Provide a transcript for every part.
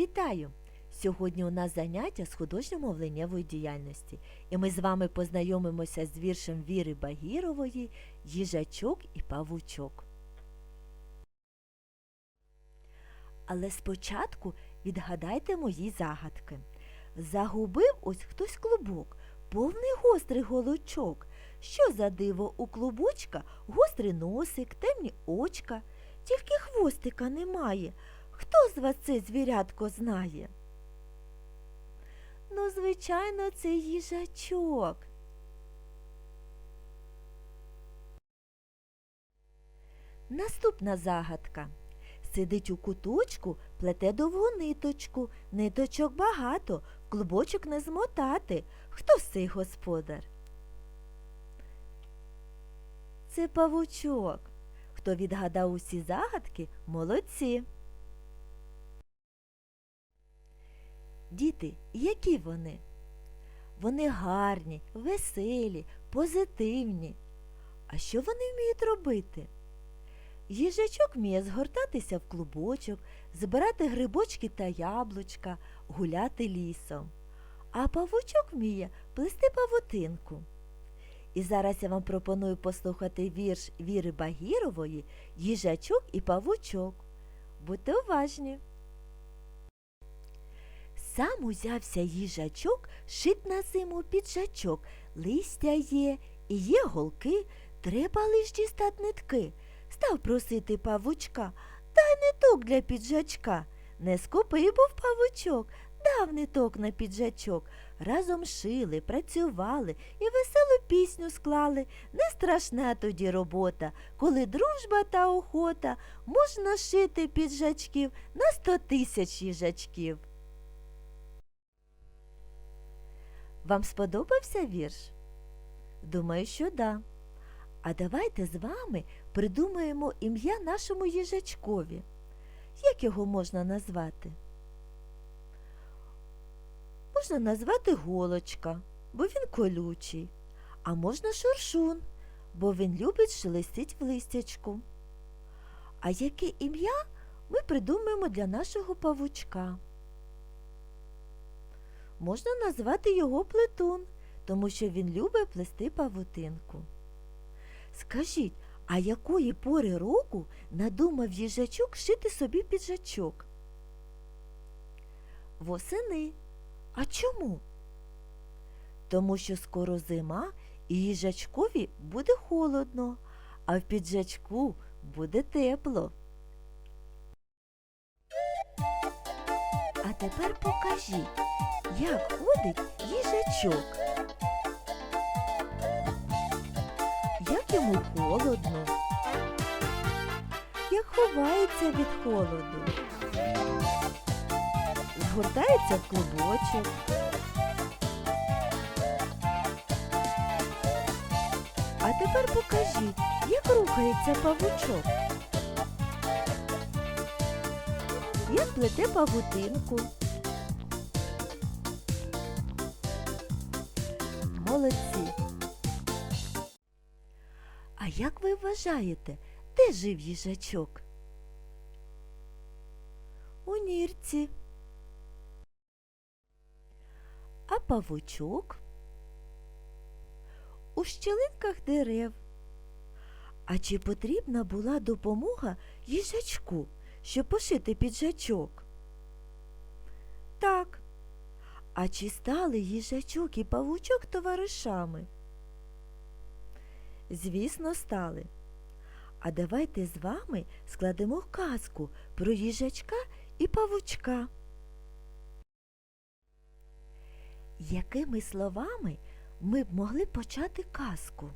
Вітаю! Сьогодні у нас заняття з художньо-мовленнєвої діяльності, і ми з вами познайомимося з віршем Віри Багірової Їжачок і павучок. Але спочатку відгадайте мої загадки. Загубив ось хтось клубок, повний гострий голочок. Що за диво у клубочка? Гострий носик, темні очка, тільки хвостика немає. Хто з вас це звірятко знає? Ну, звичайно, це їжачок. Наступна загадка. Сидить у куточку, плете довгу ниточку, ниточок багато, клубочок не змотати. Хто з цей господар? Це павучок. Хто відгадав усі загадки, молодці. Діти, які вони? Вони гарні, веселі, позитивні. А що вони вміють робити? Їжачок вміє згортатися в клубочок, збирати грибочки та яблучка, гуляти лісом. А павучок вміє плести павутинку. І зараз я вам пропоную послухати вірш Віри Багірової Їжачок і павучок. Будьте уважні. Сам узявся їжачок, шит на зиму піджачок. Листя є, і є голки, треба лиш дістать нитки. Став просити павучка, дай ниток для піджачка. Не скупий був павучок, дав ниток на піджачок. Разом шили, працювали і веселу пісню склали. Не страшна тоді робота, коли дружба та охота, можна шити піджачків на сто тисяч їжачків. Вам сподобався вірш? Думаю, що да. А давайте з вами придумаємо ім'я нашому їжачкові. Як його можна назвати? Можна назвати голочка, бо він колючий, а можна шуршун, бо він любить шелестить в листячку. А яке ім'я ми придумаємо для нашого павучка? Можна назвати його плетун, тому що він любить плести павутинку. Скажіть, а якої пори року надумав їжачок шити собі піджачок? Восени. А чому? Тому що скоро зима і їжачкові буде холодно, а в піджачку буде тепло. Тепер покажіть, як ходить їжачок. Як йому холодно, як ховається від холоду, згортається в клубочок. А тепер покажіть, як рухається павучок. Як плете павутинку. Молодці. А як ви вважаєте, де жив їжачок? У нірці. А павучок? У щілинках дерев. А чи потрібна була допомога їжачку, щоб пошити піджачок? Так. А чи стали їжачок і павучок товаришами? Звісно, стали. А давайте з вами складемо казку про їжачка і павучка. Якими словами ми б могли почати казку?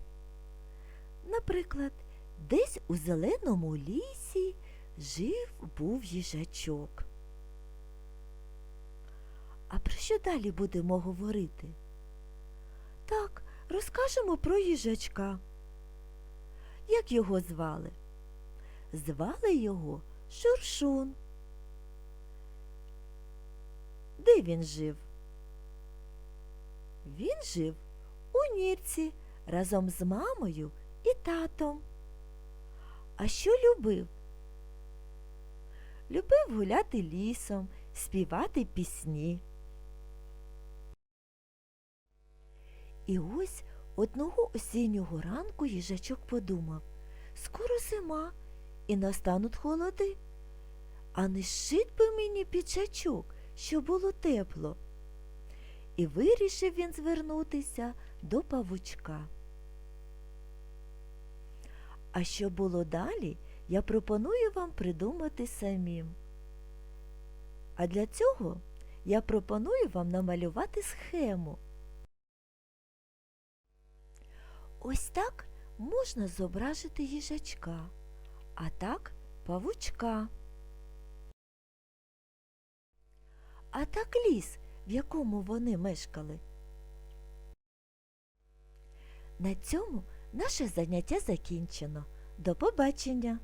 Наприклад, десь у зеленому лісі жив був їжачок. А про що далі будемо говорити? Так, розкажемо про їжачка. Як його звали? Звали його Шуршун. Де він жив? Він жив у нірці разом з мамою і татом. А що любив? Любив гуляти лісом, співати пісні. І ось одного осіннього ранку їжачок подумав скоро зима і настануть холоди. А не шить би мені піджачок, щоб було тепло. І вирішив він звернутися до павучка. А що було далі, я пропоную вам придумати самим. А для цього я пропоную вам намалювати схему. Ось так можна зображити їжачка, а так павучка. А так ліс, в якому вони мешкали. На цьому наше заняття закінчено. До побачення!